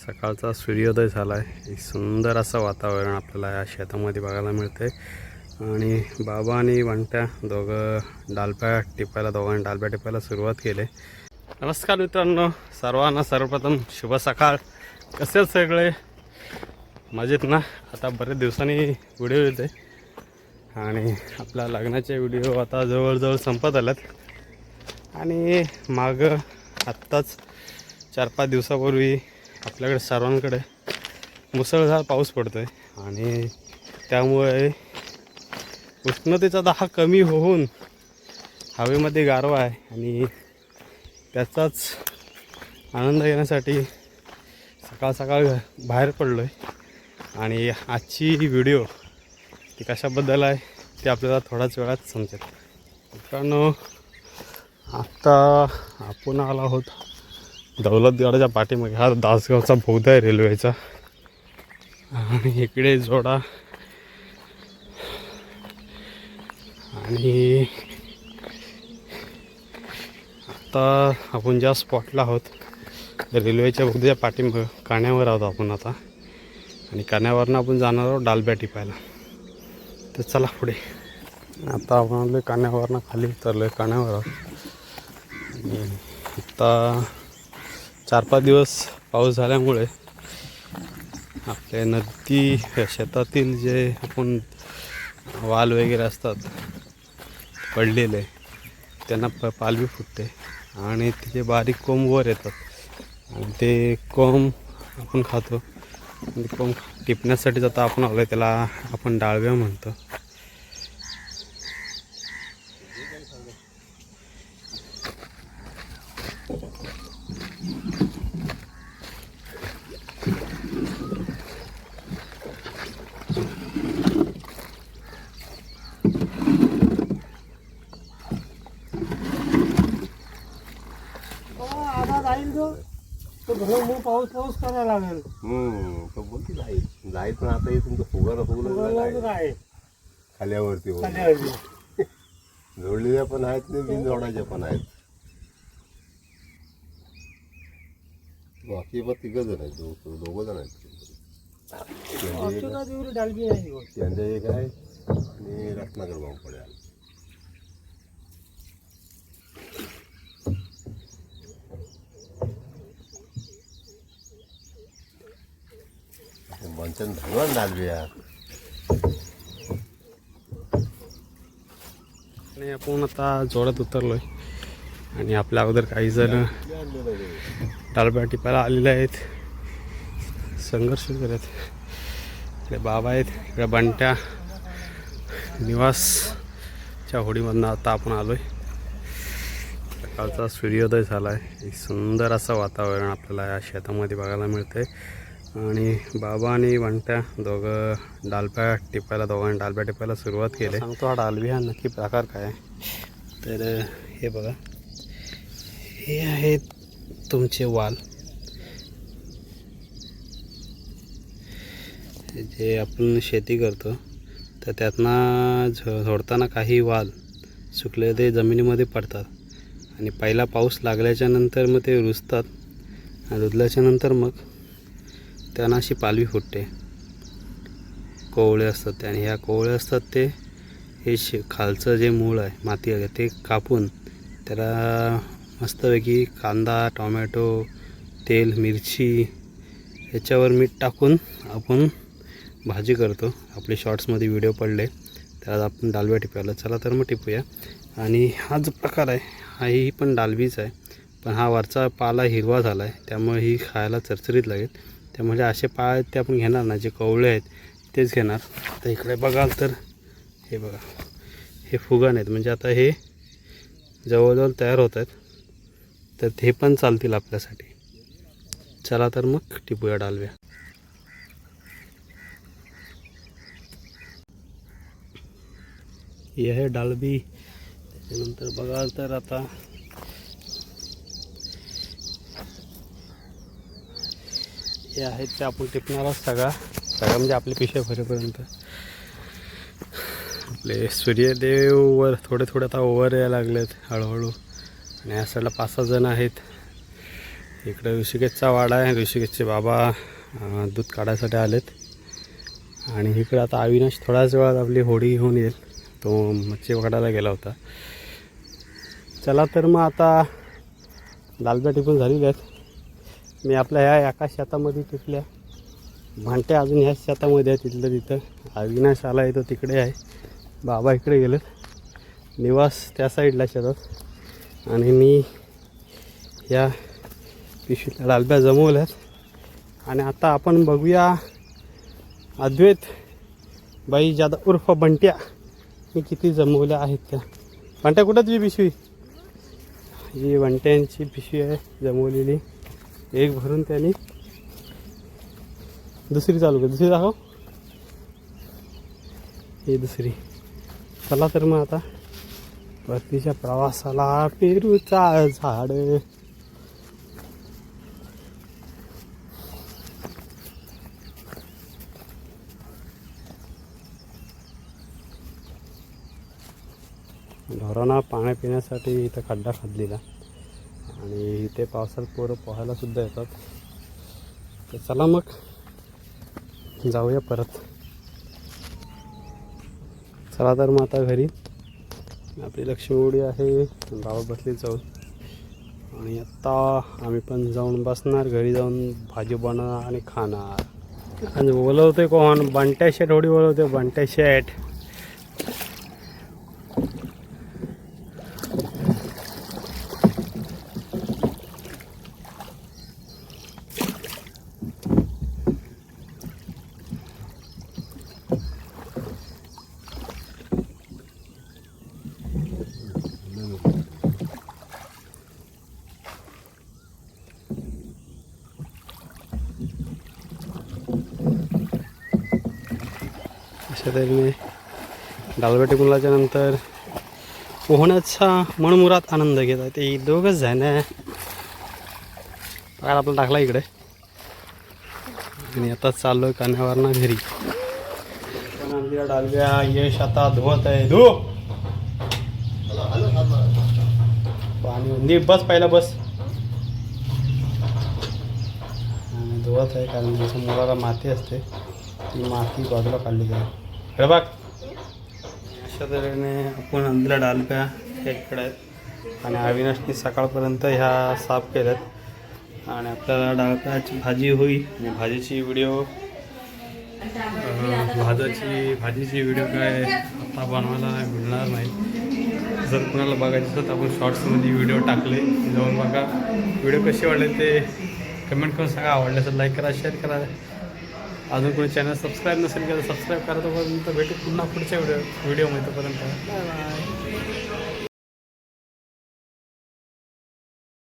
सकाळचा सूर्योदय झाला आहे सुंदर असं वातावरण आपल्याला या शेतामध्ये बघायला मिळतं आहे आणि बाबा आणि वंट्या दोघं डालप्या टिपायला दोघांनी डालप्या टिपायला सुरुवात केली. नमस्कार मित्रांनो सर्वांना सर्वप्रथम शुभ सकाळ. कसे सगळे? मजेत ना? आता बरेच दिवसांनी व्हिडिओ येते आणि आपल्या लग्नाचे व्हिडिओ आता जवळजवळ संपत आल्यात आणि मागं आत्ताच चार पाच दिवसापूर्वी आपल्याकडे सर्वांकडे मुसळधार पाऊस पडतो आहे आणि त्यामुळे उष्णतेचा दाह कमी होऊन हवेमध्ये गारवा आहे आणि त्याचाच आनंद घेण्यासाठी सकाळ सकाळ बाहेर पडलो आहे आणि आजची व्हिडिओ ती कशाबद्दल आहे ते आपल्याला थोड्याच वेळात समजेल. मित्रांनो आत्ता आपण आला आहोत दौलतगडाच्या पाठीमागे. हा दासगावचा बोगदा आहे रेल्वेचा. आणि इकडे जोडा. आणि आता आपण ज्या स्पॉटला आहोत रेल्वेच्या बोगद्याच्या पाठीमागं काण्यावर आहोत आपण आता. आणि काण्यावरनं आपण जाणार आहोत डालब्या टिपायला. तर चला पुढे. आता आपण आपले काण्यावरनं खाली उतरलो आहे काण्यावर आहोत. आणि आता चार पाच दिवस पाऊस झाल्यामुळे आपल्या नदी शेतातील जे आपण वाल वगैरे असतात पडलेले त्यांना प पालवी फुटते. आणि तिचे बारीक कोंब वर येतात आणि ते कोंब आपण खातो. आणि कोंब टिपण्यासाठी जाता आपण आलो त्याला आपण डाळव्या म्हणतो. मग पाऊस पाऊस करायला लागेल. हम्म तो बोलती जाईल. जाईल पण आता हे तुमचं फुगारा फुगलं आहे खाल्यावरती वर. खाल्यावरती. जोडलेल्या पण आहेत बिन जोडायच्या पण आहेत. बाकी पण तिघ जण आहेत दो- दोघं जण आहेत. त्यांचे एक-. त्यांचे आहे आणि रत्नाकर भाऊ पड्या बंचन धनवान डालबी आणि आपण आता जोरात उतरलो आहे आणि आपल्या अगोदर काही जण डालब्या टिपायला आलेले आहेत. संघर्ष करत. इकडे बाबा आहेत इकडे बंट्या. निवासच्या होडीमधनं आता आपण आलो आहे सकाळचा सूर्योदय झाला आहे सुंदर असं वातावरण आपल्याला या शेतामध्ये बघायला मिळतं आहे आणि बाबा आणि वंट्या दोघं डालप्या टिपायला दोघांनी डालप्या टिपायला सुरुवात केली. सांगतो हा डालबी हा नक्की प्रकार काय आहे. तर हे बघा. हे आहेत तुमचे वाल. जे आपण शेती करतो तर त्यातनं झ झोडताना काही वाल सुकले ते जमिनीमध्ये पडतात. आणि पहिला पाऊस लागल्याच्यानंतर मग ते रुजतात. आणि रुजल्याच्यानंतर मग त्यांना अशी पालवी फुटते. कोवळे असतात ते आणि ह्या कोवळे असतात ते हे शे खालचं जे मूळ आहे माती आहे ते कापून त्याला मस्तपैकी कांदा टोमॅटो तेल मिरची याच्यावर मीठ टाकून आपण भाजी करतो. आपले शॉर्ट्समध्ये व्हिडिओ पडले त्याला आपण डालव्या टिपायला चला तर मग टिपूया. आणि हा जो प्रकार आहे हा ही पण डालबीच आहे. पण हा वरचा पाला हिरवा झाला आहे त्यामुळे ही खायला चरचरीत लागेल. त्यामुळे म्हणजे असे पाळ आहेत ते आपण घेणार ना जे कवळे आहेत तेच घेणार. तर इकडे बघाल तर हे बघा हे फुगण आहेत. म्हणजे आता हे जवळजवळ तयार होत आहेत. तर ते पण चालतील आपल्यासाठी. चला तर मग टिपूया डालव्या हे आहे डालबी. त्याच्यानंतर बघाल तर आता हे आहेत ते आपण टिपणारच सगळा. सगळा म्हणजे आपले पिशव्या भरेपर्यंत. आपले सूर्यदेववर थोडे थोडे आता ओवर यायला लागलेत हळूहळू. आणि या साईडला पाच सहा जण आहेत. इकडे ऋषिकेशचा वाडा आहे. ऋषिकेशचे बाबा दूध काढायसाठी आलेत. आणि इकडे आता अविनाश थोड्याच वेळात आपली होडी घेऊन येईल. तो मच्छी पकडायला गेला होता. चला तर मग आता लालब्या टिपून झालेल्या आहेत मी आपल्या ह्या एका शेतामध्ये टिपल्या भांट्या अजून ह्याच शेतामध्ये आहे तिथलं तिथं. अविनाश आला आहे तो तिकडे आहे. बाबा इकडे गेलेत निवास त्या साईडला शेतात. आणि मी या पिशवीतल्या लालब्या जमवल्यात. आणि आता आपण बघूया अद्वैत बाई जादा उर्फ बंट्या. मी किती जमवल्या आहेत त्या. बंट्या कुठं तुझी पिशवी? ही बंट्यांची पिशवी आहे जमवलेली. एक भरून त्याने दुसरी चालू कर. दुसरी दाखव. ही दुसरी. चला तर मग आता परतीच्या प्रवासाला पेरूचा झाड. ढोरांना पाणी पिण्यासाठी इथं खड्डा खादलेला. आणि इथे पावसात पोरं पोहायला सुद्धा येतात. तर चला मग जाऊया परत. चला तर मग आता घरी. आपली लक्ष्मीवडी आहे गावात बसली जाऊन. आणि आत्ता आम्ही पण जाऊन बसणार घरी जाऊन भाजी बनवणार आणि खाणार. आणि बोलवतोय कोण? बंट्या शेट होडी बोलवतोय बंट्या शेट अशा तऱ्हेने डालबेटे मुलाच्या नंतर पोहण्याचा मनमुरात आनंद घेत आहे. ते दोघंच जण पगार आपला टाकला इकडे. आणि आता चाललो कान्यावरनं घरी. पण आणलेल्या डालव्या यश आता धुवत आहे. धु! पाणी बस पहिला बस. आणि धुवत आहे कारण जसं मुलाला माती असते. ती माती बाजूला काढली जाईल. हे बघ. अशा तऱ्हेने आपण आणलेल्या डालप्या हे इकडे आहेत. आणि अविनाशनी सकाळपर्यंत ह्या साफ केल्यात. आणि आपल्याला डाळप्याची भाजी होईल. आणि भाजीची व्हिडिओ भाजाची भाजीची व्हिडिओ काय आता बनवायला मिळणार नाही. जर कोणाला बघायचं असेल तर आपण शॉर्ट्समध्ये व्हिडिओ टाकले. जाऊन बघा. व्हिडिओ कसे वाटले ते कमेंट करून सांगा. आवडले तर लाईक करा शेअर करा. अजून कोणी चॅनल सबस्क्राईब नसेल केलं सबस्क्राईब करा तोपर्यंत भेटू पुन्हा पुढच्या व्हिडिओ व्हिडिओमध्ये तोपर्यंत. Bye bye.